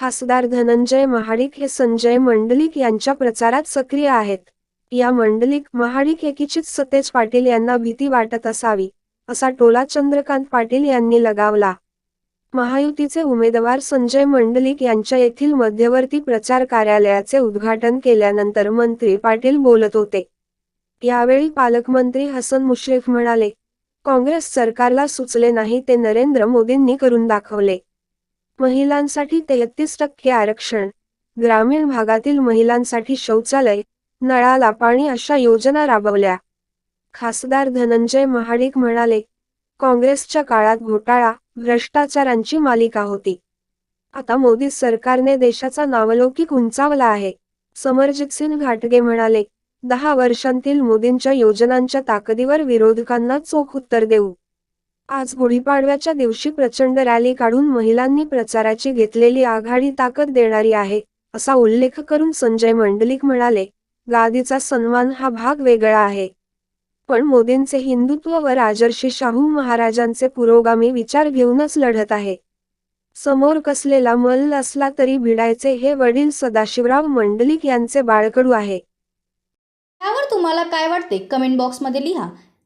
खासदार धनंजय महाडिक हे संजय मंडलिक यांच्या प्रचारात सक्रिय आहेत. या मंडलिक महाडिक एकीचित सतेज पाटील यांना भीती वाटत असावी असा टोला चंद्रकांत पाटील यांनी लगावला. महायुतीचे उमेदवार संजय मंडलिक यांच्या येथील मध्यवर्ती प्रचार कार्यालयाचे उद्घाटन केल्यानंतर मंत्री पाटील बोलत होते. यावेळी पालकमंत्री हसन मुश्रीफ म्हणाले काँग्रेस सरकारला सुचले नाही ते नरेंद्र मोदींनी करून दाखवले. महिलांसाठी तेहतीस टक्के आरक्षण. ग्रामीण भागातील महिलांसाठी शौचालय नळाला पाणी अशा योजना राबवल्या. खासदार धनंजय महाडिक म्हणाले काँग्रेसच्या काळात घोटाळा भ्रष्टाचारांची मालिका होती. आता मोदी सरकारने देशाचा नावलौकिक उंचावला आहे. समरजित घाटगे म्हणाले दहा वर्षांतील मोदींच्या योजनांच्या ताकदीवर विरोधकांना चोख उत्तर देऊ. आज गुढीपाडव्याच्या दिवशी प्रचंड रॅली काढून महिलांनी प्रचाराची घेतलेली आघाडी ताकद देणारी आहे असा उल्लेख करून संजय मंडलिक म्हणाले गादीचा सन्मान हा भाग वेगळा आहे. पण मोदींचे हिंदुत्व व राजर्षी शाहू महाराजांचे पुरोगामी विचार घेऊनच लढत आहे. समोर कसलेला मल्ल असला तरी भिडायचे हे वडील सदाशिवराव मंडलिक यांचे बाळकडू आहे. यावर तुम्हाला काय वाटते? कमेंट बॉक्समध्ये लिहा.